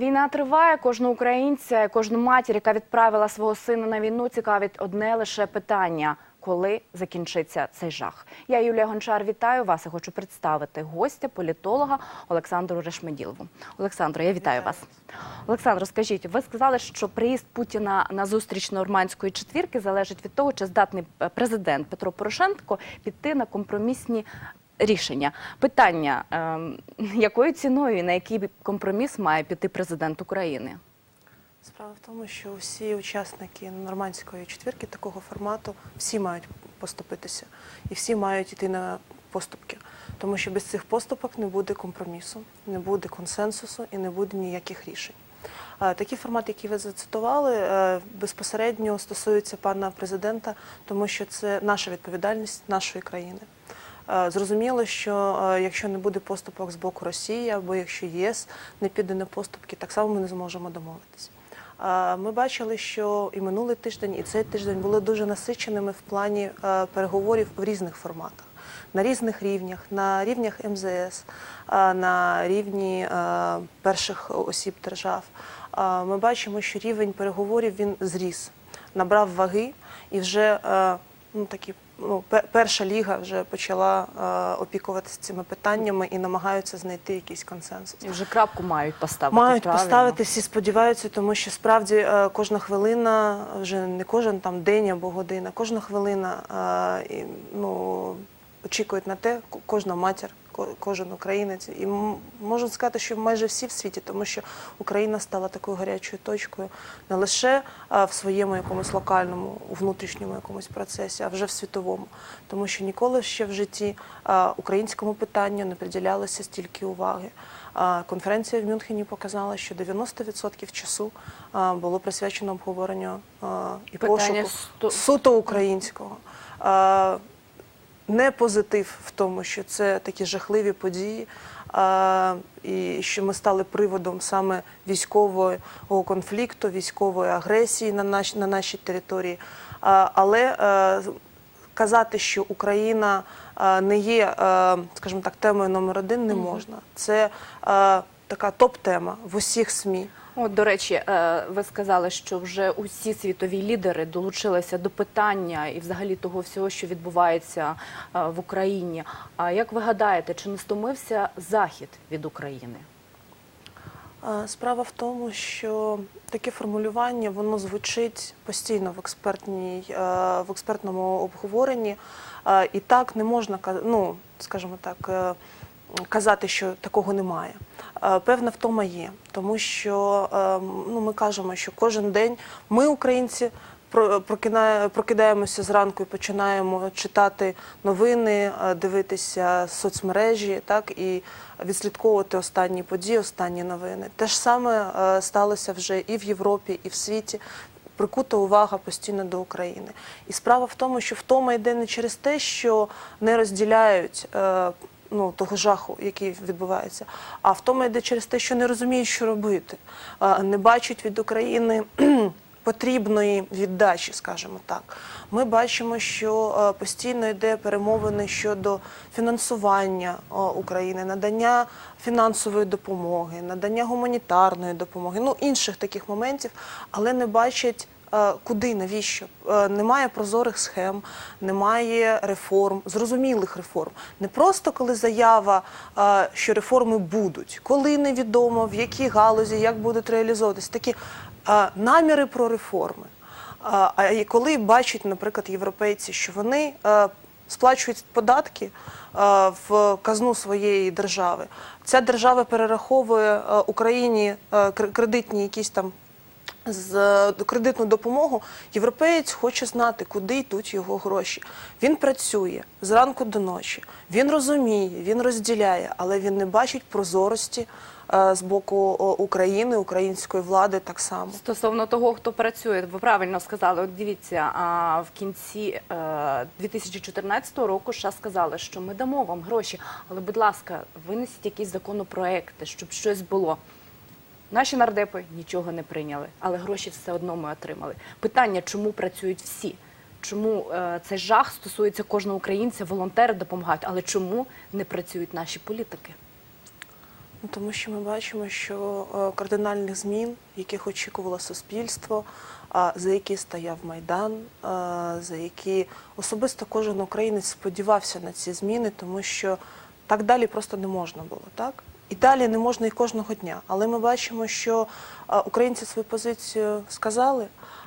Війна триває. Кожного українця, кожну матір, яка відправила свого сина на війну, цікавить одне лише питання: коли закінчиться цей жах? Я Юлія Гончар вітаю вас і хочу представити гостя, політолога Олександру Решмеділову. Олександро, я вітаю, вас. Олександр, скажіть, ви сказали, що приїзд Путіна на зустріч нормандської четвірки залежить від того, чи здатний е, президент Петро Порошенко піти на компромісні рішення. Питання, ем, якою ціною і на який компроміс має піти президент України? Справа в тому, що всі учасники нормандської четвірки такого формату всі мають поступитися і всі мають йти на поступки, тому що без цих поступок не буде компромісу, не буде консенсусу і не буде ніяких рішень. Е, Такий формат, який ви зацитували, е, безпосередньо стосується пана президента, тому що це наша відповідальність нашої країни. Е, Зрозуміло, що е, якщо не буде поступок з боку Росії або якщо ЄС не піде на поступки, так само ми не зможемо домовитися. Е, Ми бачили, що і минулий тиждень, і цей тиждень були дуже насиченими в плані переговорів в різних форматах, на різних рівнях, на рівнях МЗС, на рівні перших осіб держав. Ми бачимо, що рівень переговорів він зріс, набрав ваги і вже ну, такі ну, перша ліга вже почала е, опікуватися цими питаннями і намагаються знайти якийсь консенсус. І вже крапку мають поставити. Мають правильно? поставити, всі сподіваються, тому що справді е, кожна хвилина, вже не кожен там день або година, кожна хвилина е, ну, очікують на те, кожна матір, кожен українець. І можу сказати, що майже всі в світі, тому що Україна стала такою гарячою точкою не лише в своєму якомусь локальному, внутрішньому якомусь процесі, а вже в світовому. Тому що ніколи ще в житті українському питанню не приділялося стільки уваги. Конференція в Мюнхені показала, що 90% часу було присвячено обговоренню і пошуку суто українського. А, Не позитив в тому, що це такі жахливі події, а, і що ми стали приводом саме військового конфлікту, військової агресії на, наш, на нашій території. А, Але е, казати, що Україна е, не є, е, скажімо так, темою номер один, не можна. Це е, така топ-тема в усіх СМІ. От, до речі, е, ви сказали, що вже усі світові лідери долучилися до питання і взагалі того всього, що відбувається е, в Україні. А як ви гадаєте, чи не стомився Захід від України? Е, Справа в тому, що таке формулювання воно звучить постійно в експертній в експертному обговоренні, і так не можна ну, скажімо так, казати, що такого немає. Е, Певна втома є, тому що е, ну, ми кажемо, що кожен день ми, українці, про- прокидаємося зранку і починаємо читати новини, е, дивитися соцмережі, так і відслідковувати останні події, останні новини. Те ж саме е, сталося вже і в Європі, і в світі. Прикута увага постійно до України. І справа в тому, що втома йде не через те, що не розділяють ну, того жаху, який відбувається, а втома йде через те, що не розуміють, що робити, не бачать від України потрібної віддачі, скажімо так. Ми бачимо, що постійно йде перемовини щодо фінансування України, надання фінансової допомоги, надання гуманітарної допомоги, ну інших таких моментів, але не бачать. Е, Куди, навіщо? Е, Немає прозорих схем, немає реформ, зрозумілих реформ. Не просто коли заява, е, що реформи будуть, коли невідомо, в якій галузі, як будуть реалізовуватись, такі наміри про реформи. А коли бачать, наприклад, європейці, що вони сплачують податки в казну своєї держави, ця держава перераховує Україні кредитні якісь там з е, кредитну допомогу, європеєць хоче знати, куди йдуть його гроші. Він працює зранку до ночі, він розуміє, він розділяє, але він не бачить прозорості е, з боку України, української влади так само. Стосовно того, хто працює, ви правильно сказали. От дивіться, в кінці е, 2014 року США сказали, що ми дамо вам гроші, але, будь ласка, винесіть якісь законопроекти, щоб щось було. Наші нардепи нічого не прийняли, але гроші все одно ми отримали. Питання, чому працюють всі? Чому е, цей жах стосується кожного українця, волонтери допомагають, але чому не працюють наші політики? Ну, тому що ми бачимо, що е, кардинальних змін, яких очікувало суспільство, а, за які стояв Майдан, а, за які особисто кожен українець сподівався на ці зміни, тому що так далі просто не можна було, так? Далі не можна і кожного дня. Але ми бачимо, що українці свою позицію сказали,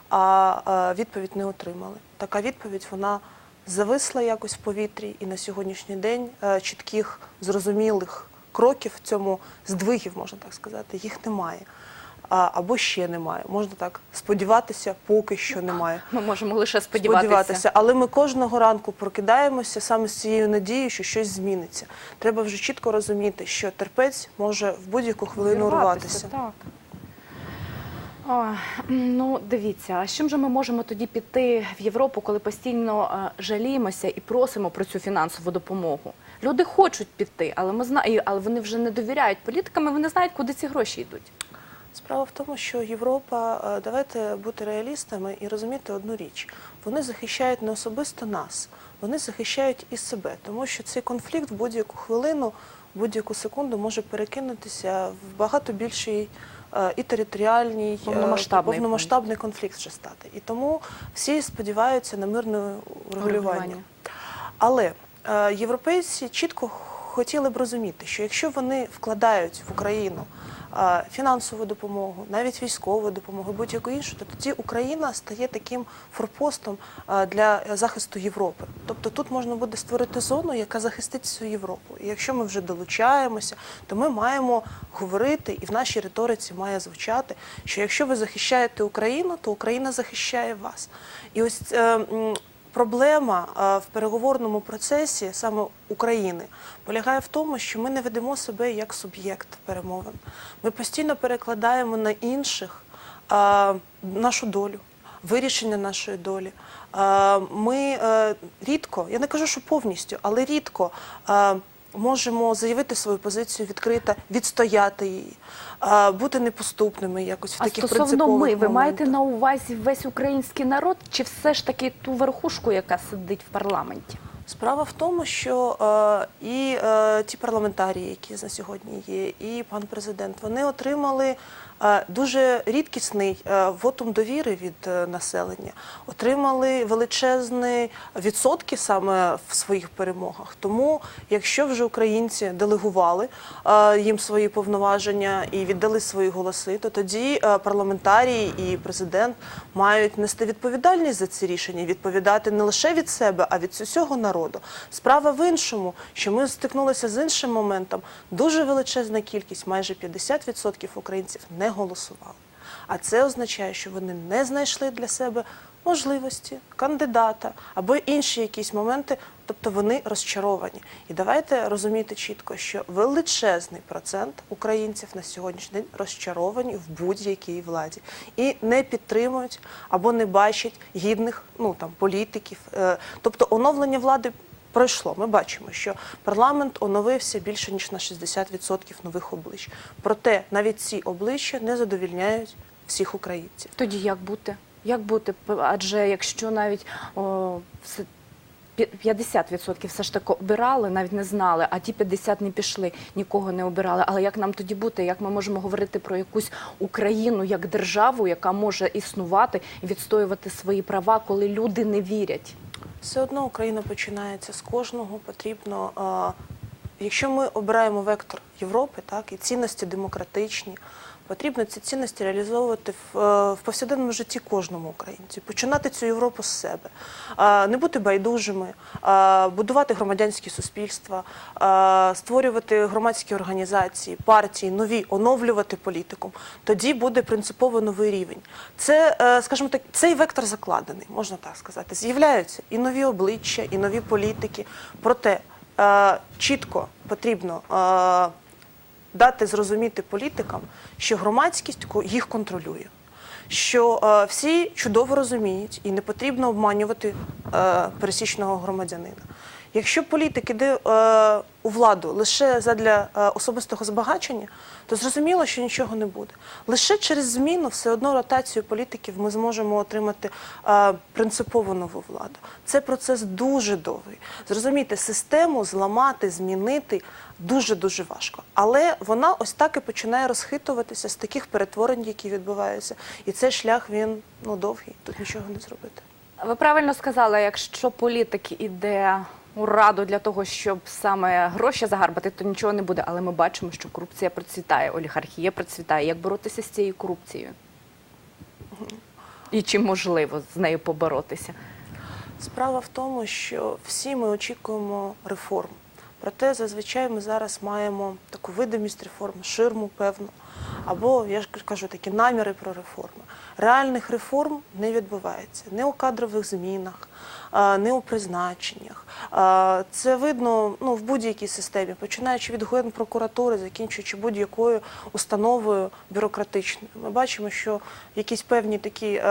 а а, відповідь не отримали. Така відповідь вона зависла якось в повітрі, і на сьогоднішній день е, чітких, зрозумілих кроків в цьому здвигів, можна так сказати, їх немає. А, або ще немає. Можна так сподіватися, поки що немає. Ми можемо лише сподіватися. Але ми кожного ранку прокидаємося саме з цією надією, що щось зміниться. Треба вже чітко розуміти, що терпець може в будь-яку хвилину рватися. Так. О, ну, дивіться, а з чим же ми можемо тоді піти в Європу, коли постійно е, жаліємося і просимо про цю фінансову допомогу? Люди хочуть піти, але ми зна... але вони вже не довіряють політикам, і вони знають, куди ці гроші йдуть. Справа в тому, що Європа, е, давайте бути реалістами і розуміти одну річ. Вони захищають не особисто нас, вони захищають і себе, тому що цей конфлікт в будь-яку хвилину, в будь-яку секунду може перекинутися в багато більший е, і територіальний, е, Повномасштабний повномасштабний конфлікт вже стати. І тому всі сподіваються на мирне урегулювання. Але європейці чітко хотіли б розуміти, що якщо вони вкладають в Україну фінансову допомогу, навіть військову допомогу, будь-яку іншу, то тоді Україна стає таким форпостом для захисту Європи. Тобто тут можна буде створити зону, яка захистить всю Європу. І якщо ми вже долучаємося, то ми маємо говорити, і в нашій риториці має звучати, що якщо ви захищаєте Україну, то Україна захищає вас. І ось е, Проблема е, в переговорному процесі саме України полягає в тому, що ми не ведемо себе як суб'єкт перемовин. Ми постійно перекладаємо на інших е, нашу долю, вирішення нашої долі. Е, Ми рідко, я не кажу, що повністю, але рідко. Можемо заявити свою позицію відкрито, відстояти її, бути непоступними якось в А таких стосовно принципових ми, ви маєте на увазі весь український народ, чи все ж таки ту верхушку, яка сидить в парламенті? Справа в тому, що е, і е, ті парламентарії, які на сьогодні є, і пан президент, вони отримали дуже рідкісний вотум довіри від е, населення, отримали величезні відсотки саме в своїх перемогах. Тому, якщо вже українці делегували їм свої повноваження і віддали свої голоси, то тоді парламентарії і президент мають нести відповідальність за ці рішення, відповідати не лише від себе, а від усього народу. Справа в іншому, що ми стикнулися з іншим моментом. Дуже величезна кількість, майже 50% українців не голосували. А це означає, що вони не знайшли для себе можливості, кандидата або інші якісь моменти, тобто вони розчаровані. І давайте розуміти чітко, що величезний процент українців на сьогоднішній день розчаровані в будь-якій владі і не підтримують або не бачать гідних ну там політиків. Е, Тобто оновлення влади. Пройшло. Ми бачимо, що парламент оновився більше ніж на 60% нових облич. Проте навіть ці обличчя не задовільняють всіх українців. Тоді як бути? Як бути? Адже якщо навіть о, все- 50% все ж таки обирали, навіть не знали, а ті 50 не пішли, нікого не обирали. Але як нам тоді бути? Як ми можемо говорити про якусь Україну як державу, яка може існувати і відстоювати свої права, коли люди не вірять? Все одно Україна починається з кожного. Потрібно, е, якщо ми обираємо вектор Європи, так і цінності демократичні, потрібно ці цінності реалізовувати в, е, в повсякденному житті кожному українцю. Починати цю Європу з себе, не бути байдужими, будувати громадянські суспільства, створювати громадські організації, партії, нові, оновлювати політику. Тоді буде принципово новий рівень. Це, е, скажімо так, цей вектор закладений, можна так сказати. З'являються і нові обличчя, і нові політики. Проте е, чітко потрібно. Дати зрозуміти політикам, що громадськість їх контролює, що е, всі чудово розуміють і не потрібно обманювати е, пересічного громадянина. Якщо політик іде е, у владу лише задля особистого збагачення, то зрозуміло, що нічого не буде. Лише через зміну, все одно ротацію політиків ми зможемо отримати е, принципово нову владу. Це процес дуже довгий. Зрозумійте, систему зламати, змінити дуже дуже важко. Але вона ось так і починає розхитуватися з таких перетворень, які відбуваються. І цей шлях він ну довгий. Тут нічого не зробити. Ви правильно сказали, якщо політик іде раду для того, щоб саме гроші загарбати, то нічого не буде. Але ми бачимо, що корупція процвітає, олігархія процвітає. Як боротися з цією корупцією? І чи можливо з нею поборотися? Справа в тому, що всі ми очікуємо реформ. Проте зазвичай ми зараз маємо таку видимість реформ, ширму певну, або я ж кажу такі наміри про реформи. Реальних реформ не відбувається не у кадрових змінах, не у призначеннях. Це видно ну, в будь-якій системі, починаючи від генпрокуратури, закінчуючи будь-якою установою бюрократичною. Ми бачимо, що якісь певні такі е,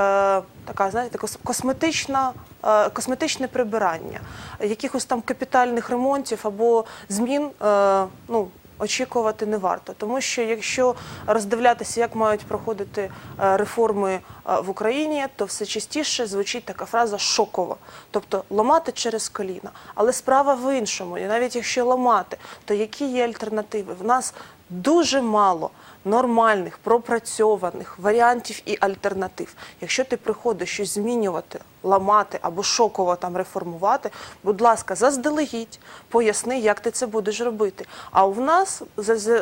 така, знаєте, косметична, е, косметичне прибирання, якихось там капітальних ремонтів або змін. Е, ну, Очікувати не варто, тому що якщо роздивлятися, як мають проходити е, реформи е, в Україні, то все частіше звучить така фраза шокова, тобто ламати через коліна. Але справа в іншому, і навіть якщо ламати, то які є альтернативи? В нас дуже мало нормальних, пропрацьованих варіантів і альтернатив. Якщо ти приходиш щось змінювати, ламати або шоково там реформувати, будь ласка, заздалегідь поясни, як ти це будеш робити. А у нас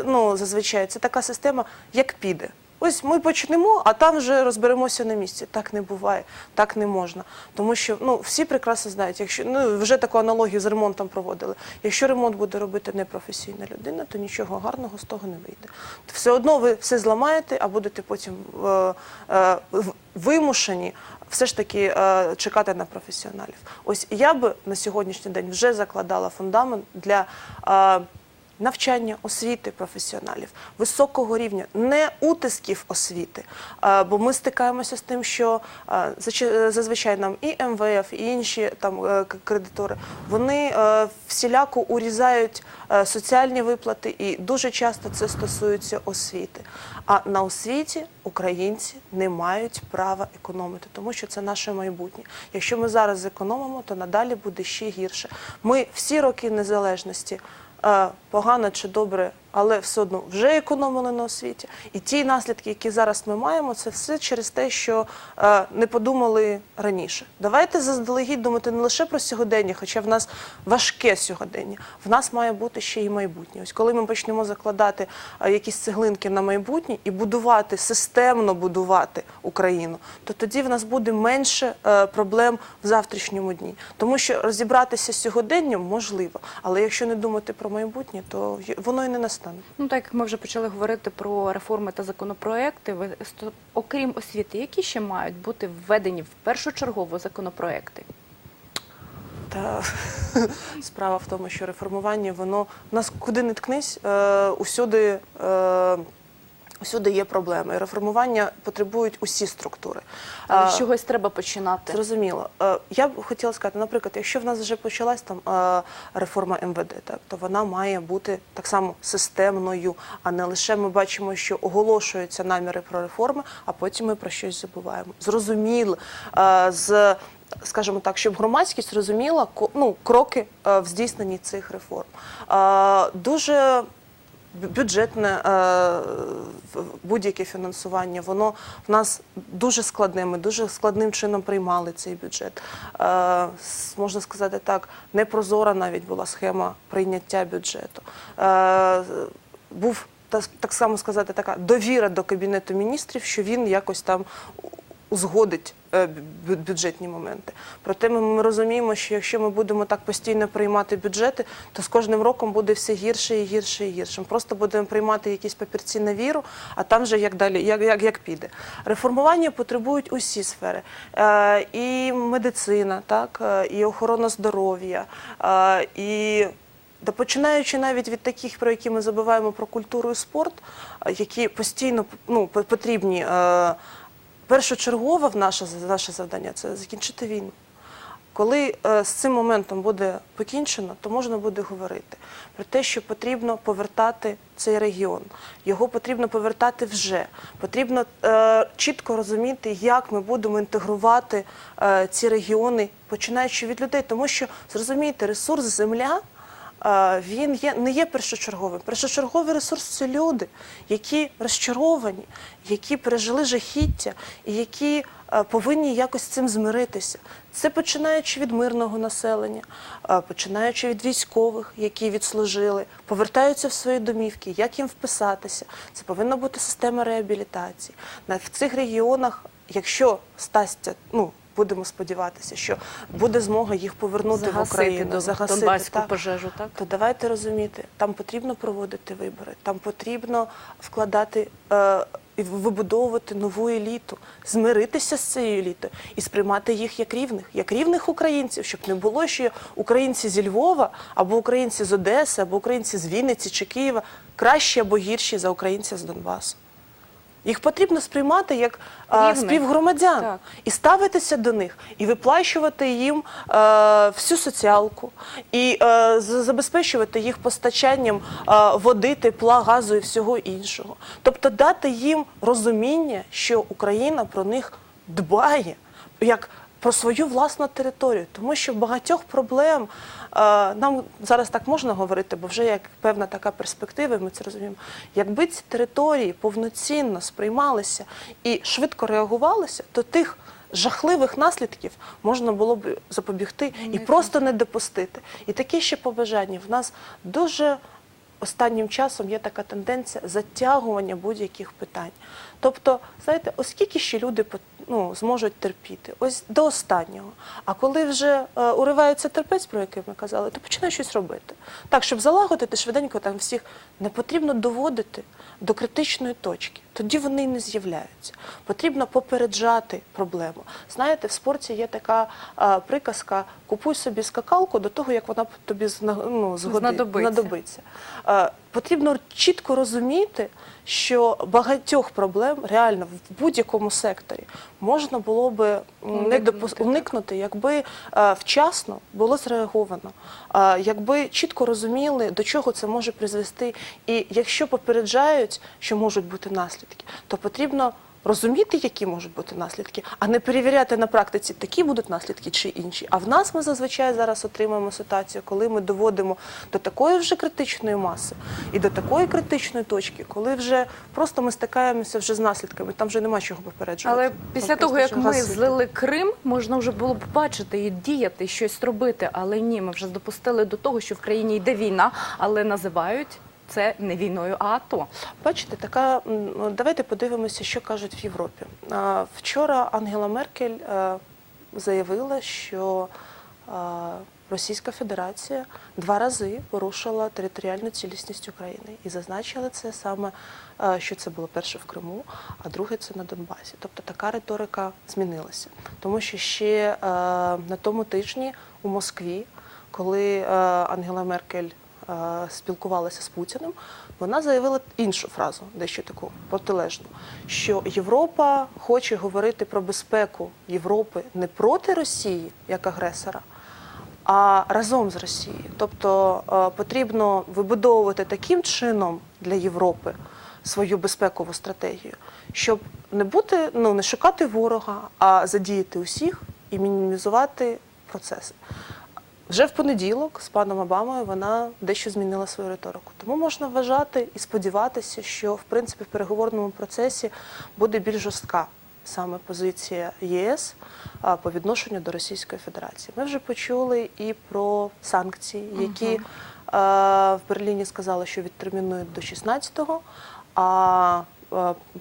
ну, зазвичай це така система, як піде. Ось ми почнемо, а там вже розберемося на місці. Так не буває, так не можна. Тому що ну всі прекрасно знають, якщо ну вже таку аналогію з ремонтом проводили. Якщо ремонт буде робити непрофесійна людина, то нічого гарного з того не вийде. Все одно ви все зламаєте, а будете потім е, е, вимушені все ж таки е, чекати на професіоналів. Ось я би на сьогоднішній день вже закладала фундамент для. Е, навчання освіти професіоналів високого рівня, не утисків освіти. Бо ми стикаємося з тим, що зазвичай нам і МВФ, і інші там е, кредитори вони е, всіляко урізають е, соціальні виплати, і дуже часто це стосується освіти. А на освіті українці не мають права економити, тому що це наше майбутнє. Якщо ми зараз зекономимо, то надалі буде ще гірше. Ми всі роки незалежності погано чи добре, але все одно вже економили на освіті. І ті наслідки, які зараз ми маємо, це все через те, що е, не подумали раніше. Давайте заздалегідь думати не лише про сьогодення, хоча в нас важке сьогодення. В нас має бути ще й майбутнє. Ось коли ми почнемо закладати е, якісь цеглинки на майбутнє і будувати системно будувати Україну, то тоді в нас буде менше е, проблем в завтрашньому дні. Тому що розібратися сьогоденням можливо, але якщо не думати про майбутнє, то воно і не настане. Ну так як ми вже почали говорити про реформи та законопроекти, ви окрім освіти, які ще мають бути введені в першочергово законопроекти? Та справа в тому, що реформування воно нас куди не ткнись, е, усюди. Е, Усюди є проблеми. Реформування потребують усі структури. Але з чогось треба починати. Зрозуміло. Е, Я б хотіла сказати, наприклад, якщо в нас вже почалась там е, реформа МВД, так то вона має бути так само системною, а не лише ми бачимо, що оголошуються наміри про реформи, а потім ми про щось забуваємо. Зрозуміло е, з. Скажімо так, щоб громадськість розуміла ну, кроки е, в здійсненні цих реформ. Е, Дуже бюджетне е, будь-яке фінансування, воно в нас дуже складне. Ми дуже складним чином приймали цей бюджет. Е, можна сказати так, непрозора навіть була схема прийняття бюджету. Е, був та- так само сказати, така довіра до кабінету міністрів, що він якось там узгодить е, бюджетні моменти. Проте ми, розуміємо, що якщо ми будемо так постійно приймати бюджети, то з кожним роком буде все гірше і гірше і гірше. Просто будемо приймати якісь папірці на віру, а там вже як далі, як, як, як піде. Реформування потребують усі сфери. Е, і медицина, так, е, і охорона здоров'я, е, і та починаючи навіть від таких, про які ми забуваємо про культуру і спорт, які постійно ну, по- потрібні. е, Першочергове наше, наше завдання це закінчити війну. Коли е, з цим моментом буде покінчено, то можна буде говорити про те, що потрібно повертати цей регіон. Його потрібно повертати вже. Потрібно е, чітко розуміти, як ми будемо інтегрувати е, ці регіони, починаючи від людей. Тому що зрозумійте, ресурс земля. Він є не є першочерговим. Першочерговий ресурс це люди, які розчаровані, які пережили жахіття і які повинні якось цим змиритися. Це починаючи від мирного населення, починаючи від військових, які відслужили, повертаються в свої домівки, як їм вписатися. Це повинна бути система реабілітації. В цих регіонах, якщо стасться, ну будемо сподіватися, що буде змога їх повернути в Україну, загасити Донбаську так. пожежу, так? То давайте розуміти, там потрібно проводити вибори, там потрібно вкладати е, і вибудовувати нову еліту, змиритися з цією елітою і сприймати їх як рівних, як рівних українців, щоб не було, що українці зі Львова, або українці з Одеси, або українці з Вінниці чи Києва кращі або гірші за українців з Донбасу. Їх потрібно сприймати як а, співгромадян Так. і ставитися до них, і виплачувати їм е, всю соціалку, і е, з- забезпечувати їх постачанням е, води, тепла, газу і всього іншого. Тобто дати їм розуміння, що Україна про них дбає як про свою власну територію, тому що багатьох проблем е, нам зараз так можна говорити, бо вже як певна така перспектива, ми це розуміємо. Якби ці території повноцінно сприймалися і швидко реагувалися, то тих жахливих наслідків можна було б запобігти і просто не допустити. І таке ще побажання. В нас дуже останнім часом є така тенденція затягування будь-яких питань. Тобто, знаєте, оскільки ще люди ну, зможуть терпіти, ось до останнього. А коли вже е, уривається терпець, про який ми казали, то починає щось робити. Так, щоб залагодити швиденько там всіх, не потрібно доводити до критичної точки. Тоді вони не з'являються. Потрібно попереджати проблему. Знаєте, в спорті є така е, приказка: купуй собі скакалку до того, як вона тобі ну, згоди- Знадобиться. знадобиться. Е, Потрібно чітко розуміти, що багатьох проблем реально в будь-якому секторі можна було би не допус- уникнути, якби е, вчасно було зреаговано, е, якби чітко розуміли, до чого це може призвести. І якщо попереджають, що можуть бути наслідки, то потрібно. Розуміти, які можуть бути наслідки, а не перевіряти на практиці, такі будуть наслідки чи інші. А в нас ми зазвичай зараз отримуємо ситуацію, коли ми доводимо до такої вже критичної маси і до такої критичної точки, коли вже просто ми стикаємося вже з наслідками. Там вже нема чого попереджувати. Але після того, як ми злили Крим, можна вже було б бачити і діяти, щось робити. Але ні, ми вже допустили до того, що в країні йде війна, але називають це не війною, а АТО. Бачите, така ну, давайте подивимося, що кажуть в Європі. Вчора Ангела Меркель е, заявила, що е, Російська Федерація два рази порушила територіальну цілісність України і зазначили це саме, е, що це було перше в Криму, а друге це на Донбасі. Тобто така риторика змінилася, тому що ще на тому тижні у Москві, коли Ангела Меркель спілкувалася з Путіним, вона заявила іншу фразу, дещо таку протилежну, що Європа хоче говорити про безпеку Європи не проти Росії як агресора, а разом з Росією. Тобто е, потрібно вибудовувати таким чином для Європи свою безпекову стратегію, щоб не бути, ну не шукати ворога, а задіяти усіх і мінімізувати процеси. Вже в понеділок з паном Обамою вона дещо змінила свою риторику. Тому можна вважати і сподіватися, що в принципі в переговорному процесі буде більш жорстка саме позиція єС по відношенню до Російської Федерації. Ми вже почули і про санкції, які а, в Берліні сказали, що відтермінують до 16-го, а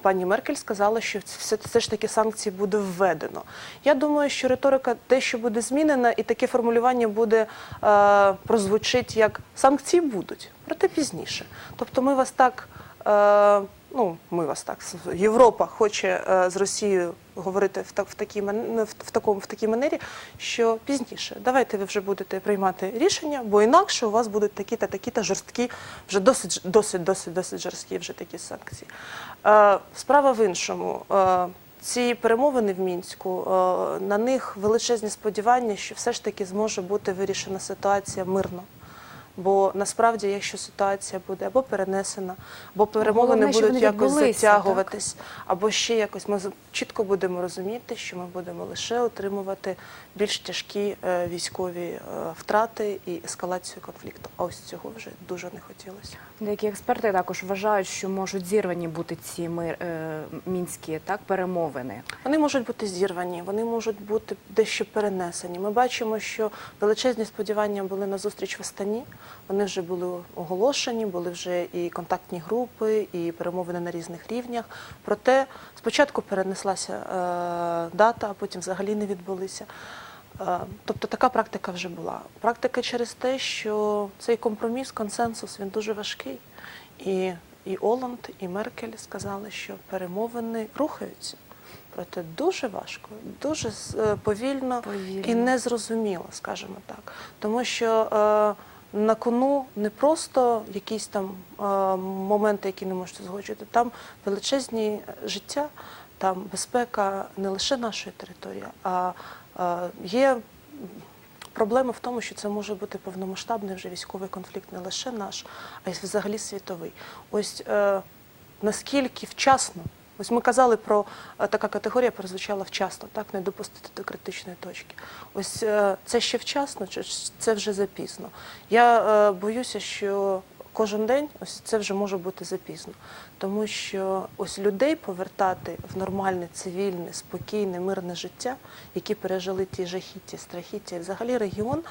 пані Меркель сказала, що все, все ж таки санкції буде введено. Я думаю, що риторика дещо буде змінена, і таке формулювання буде е, прозвучить як санкції будуть, проте пізніше. Тобто ми вас так. Е, Ну, ми вас так Європа хоче е, з Росією говорити в так в такій в, в такому в такій манері, що пізніше давайте ви вже будете приймати рішення, бо інакше у вас будуть такі та такі та жорсткі, вже досить досить, досить, досить жорсткі вже такі санкції. Е, справа в іншому. Е, ці перемовини в мінську е, на них величезні сподівання, що все ж таки зможе бути вирішена ситуація мирно. Бо насправді, якщо ситуація буде або перенесена, або перемовини Головне, будуть якось відбулися, затягуватись, або ще якось ми чітко будемо розуміти, що ми будемо лише отримувати більш тяжкі е, військові е, втрати і ескалацію конфлікту. А ось цього вже дуже не хотілося. Деякі експерти також вважають, що можуть зірвані бути ці мир, е, мінські так перемовини. Вони можуть бути зірвані, вони можуть бути дещо перенесені. Ми бачимо, що величезні сподівання були на зустріч в Астані. Вони вже були оголошені, були вже і контактні групи, і перемовини на різних рівнях. Проте спочатку перенеслася е, дата, а потім взагалі не відбулися. Е, Тобто така практика вже була. Практика через те, що цей компроміс, консенсус, він дуже важкий. І, і Оланд, і Меркель сказали, що перемовини рухаються. Проте дуже важко, дуже е, повільно, Повільно. і незрозуміло, скажімо так. Тому що е, на кону не просто якісь там моменти, які не можете згоджувати, там величезні життя, там безпека не лише нашої території, а є Проблема в тому, що це може бути повномасштабний вже військовий конфлікт не лише наш, а й взагалі світовий. Ось е, наскільки вчасно, ось ми казали про е, така категорія прозвучала вчасно, так не допустити до критичної точки. Ось е, це ще вчасно, чи це вже запізно. Я е, боюся, що кожен день ось це вже може бути запізно, тому що ось людей повертати в нормальне, цивільне, спокійне, мирне життя, які пережили ті жахіття, страхіття, взагалі регіон.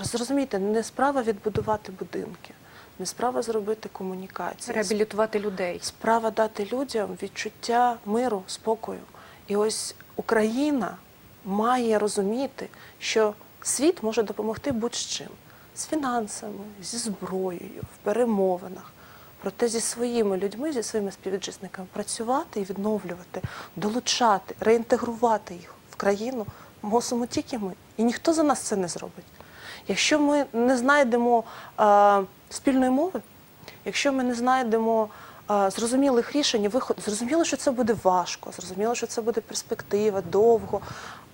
Зрозумійте, не справа відбудувати будинки, не справа зробити комунікації. Реабілітувати людей. Справа дати людям відчуття миру, спокою. І ось Україна має розуміти, що світ може допомогти будь-чим з фінансами, зі зброєю, в перемовинах. Проте зі своїми людьми, зі своїми співвітчизниками працювати і відновлювати, долучати, реінтегрувати їх в країну мусимо тільки ми. І ніхто за нас це не зробить. Якщо ми не знайдемо е, спільної мови, якщо ми не знайдемо е, зрозумілих рішень, і зрозуміло, що це буде важко, зрозуміло, що це буде перспектива, довго.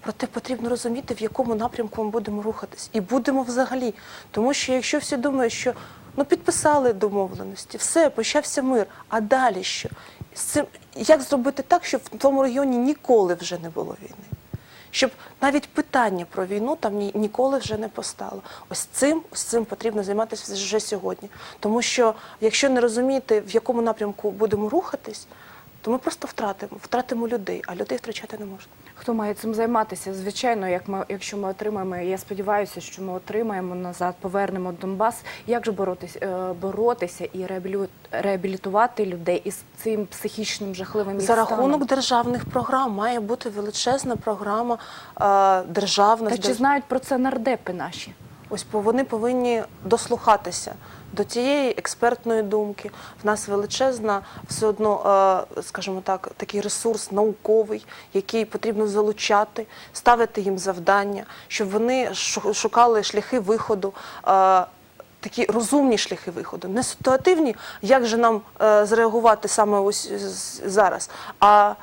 Проте потрібно розуміти, в якому напрямку ми будемо рухатись. І будемо взагалі. Тому що якщо всі думають, що ну підписали домовленості, все, почався мир. А далі що? З цим як зробити так, щоб в тому регіоні ніколи вже не було війни? Щоб навіть питання про війну там ні, ніколи вже не постало. Ось цим, ось цим потрібно займатися вже сьогодні. Тому що якщо не розуміти, в якому напрямку будемо рухатись, то ми просто втратимо, втратимо людей, а людей втрачати не можна. Хто має цим займатися? Звичайно, як ми, якщо ми отримаємо, я сподіваюся, що ми отримаємо назад, повернемо Донбас. Як же боротися, е, боротися і реабілітувати людей із цим психічним жахливим За станом? рахунок державних програм має бути величезна програма е, державна. Та чи знають про це нардепи наші? Ось вони повинні дослухатися до тієї експертної думки. В нас величезна, все одно, е, скажімо так, такий ресурс науковий, який потрібно залучати, ставити їм завдання, щоб вони шу- шукали шляхи виходу. е, Такі розумні шляхи виходу, не ситуативні, як же нам е, зреагувати саме ось зараз. А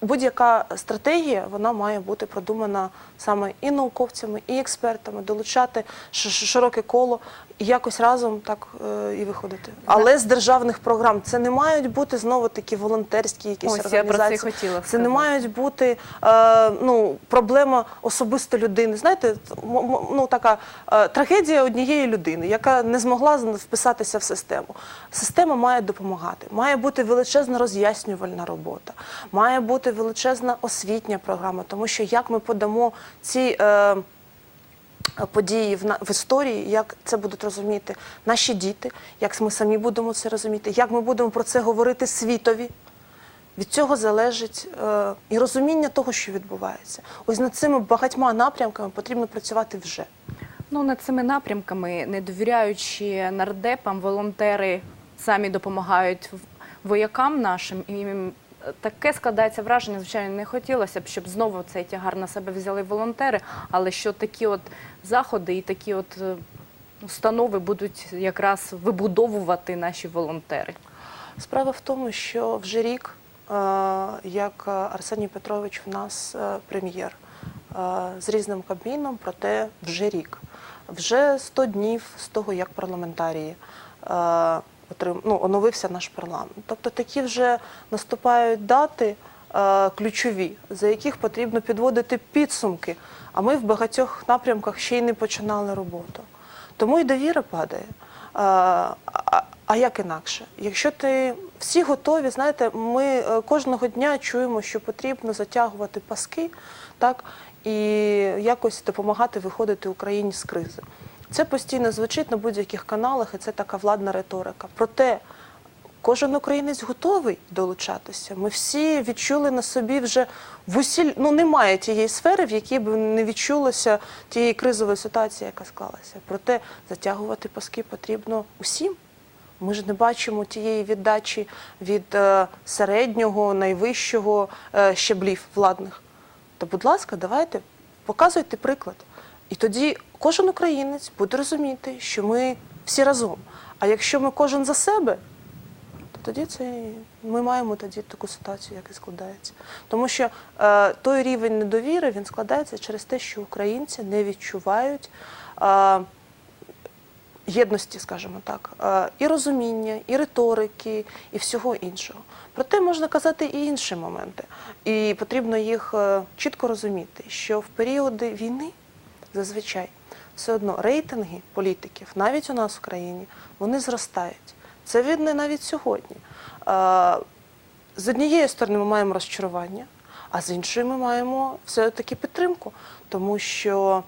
будь-яка стратегія вона має бути продумана саме і науковцями, і експертами, долучати широке коло і якось разом так е, і виходити. Але з державних програм це не мають бути знову такі волонтерські якісь Ось, я про це й організації. хотіла Це не сказати. мають бути е, ну, проблема особисто людини. Знаєте, м- м- ну, така е, трагедія однієї людини, яка не змогла з- вписатися в систему. Система має допомагати. Має бути величезна роз'яснювальна робота, має бути величезна освітня програма, тому що як ми подамо ці. Е, Події в, в історії, як це будуть розуміти наші діти, як ми самі будемо це розуміти, як ми будемо про це говорити світові. Від цього залежить е, і розуміння того, що відбувається. Ось над цими багатьма напрямками потрібно працювати вже. Ну, над цими напрямками, не довіряючи нардепам, волонтери самі допомагають воякам нашим. І таке складається враження, звичайно, не хотілося б, щоб знову цей тягар на себе взяли волонтери, але що такі от заходи і такі от е, установи будуть якраз вибудовувати наші волонтери. Справа в тому, що вже рік як е, Арсеній Петрович в нас е, прем'єр з різним кабміном, проте вже рік. Вже 100 днів з того, як парламентарії отрим- ну, оновився наш парламент. Тобто такі вже наступають дати е, ключові, за яких потрібно підводити підсумки. А ми в багатьох напрямках ще й не починали роботу. Тому і довіра падає. А, а як інакше? Якщо ти всі готові, знаєте, ми е, кожного дня чуємо, що потрібно затягувати паски, так і якось допомагати виходити Україні з кризи. Це постійно звучить на будь-яких каналах, і це така владна риторика. Проте кожен українець готовий долучатися. Ми всі відчули на собі вже в усі... ну немає тієї сфери, в якій би не відчулося тієї кризової ситуації, яка склалася. Проте затягувати паски потрібно усім. Ми ж не бачимо тієї віддачі від е, середнього, найвищого е, щеблів владних. То, будь ласка, давайте показуйте приклад. І тоді кожен українець буде розуміти, що ми всі разом. А якщо ми кожен за себе, то тоді це ми маємо тоді таку ситуацію, як і складається. Тому що е, той рівень недовіри він складається через те, що українці не відчувають. Е, єдності, скажімо так, е, і розуміння, і риторики, і всього іншого. Проте можна казати і інші моменти. І потрібно їх е, чітко розуміти, що в періоди війни зазвичай все одно рейтинги політиків, навіть у нас в країні, вони зростають. Це видно навіть сьогодні. З однієї сторони ми маємо розчарування, а з іншої ми маємо все-таки підтримку, тому що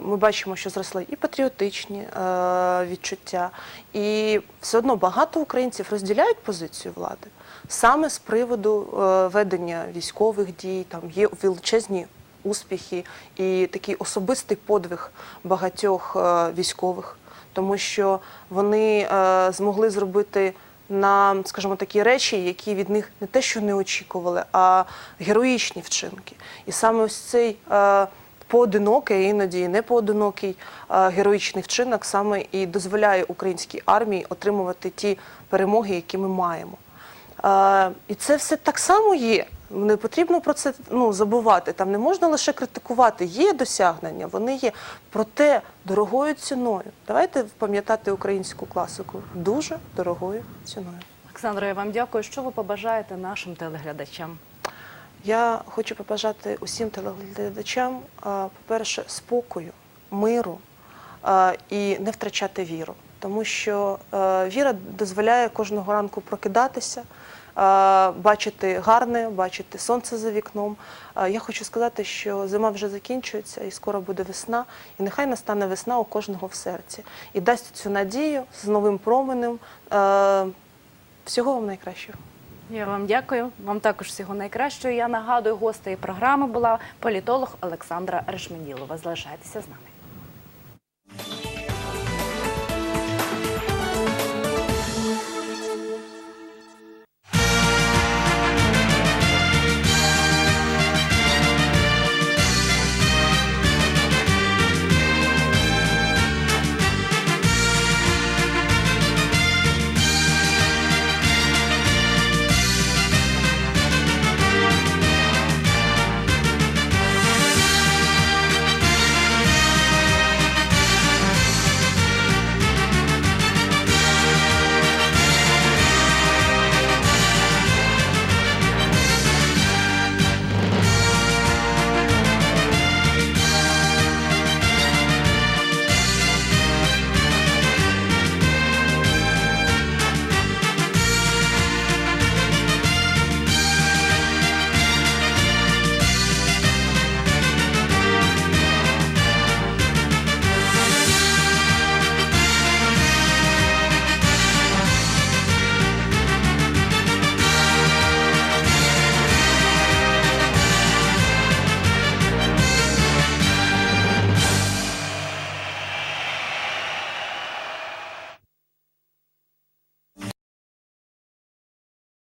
ми бачимо, що зросли і патріотичні е, відчуття, і все одно багато українців розділяють позицію влади саме з приводу е, ведення військових дій, там є величезні успіхи і такий особистий подвиг багатьох е, військових, тому що вони е, змогли зробити на, скажімо, такі речі, які від них не те, що не очікували, а героїчні вчинки. І саме ось цей е, поодинокий, іноді не поодинокий героїчний вчинок саме і дозволяє українській армії отримувати ті перемоги, які ми маємо. І це все так само є. Не потрібно про це ну, забувати. Там не можна лише критикувати. Є досягнення, вони є. Проте дорогою ціною. Давайте пам'ятати українську класику дуже дорогою ціною. Олександра, я вам дякую. Що ви побажаєте нашим телеглядачам? Я хочу побажати усім телеглядачам, по-перше, спокою, миру і не втрачати віру. Тому що віра дозволяє кожного ранку прокидатися, бачити гарне, бачити сонце за вікном. Я хочу сказати, що зима вже закінчується і скоро буде весна, і нехай настане весна у кожного в серці і дасть цю надію з новим променем. Всього вам найкращого. Я вам дякую. Вам також всього найкращого. Я нагадую, гостею програми була політолог Олександра Решмеділова. Залишайтеся з нами.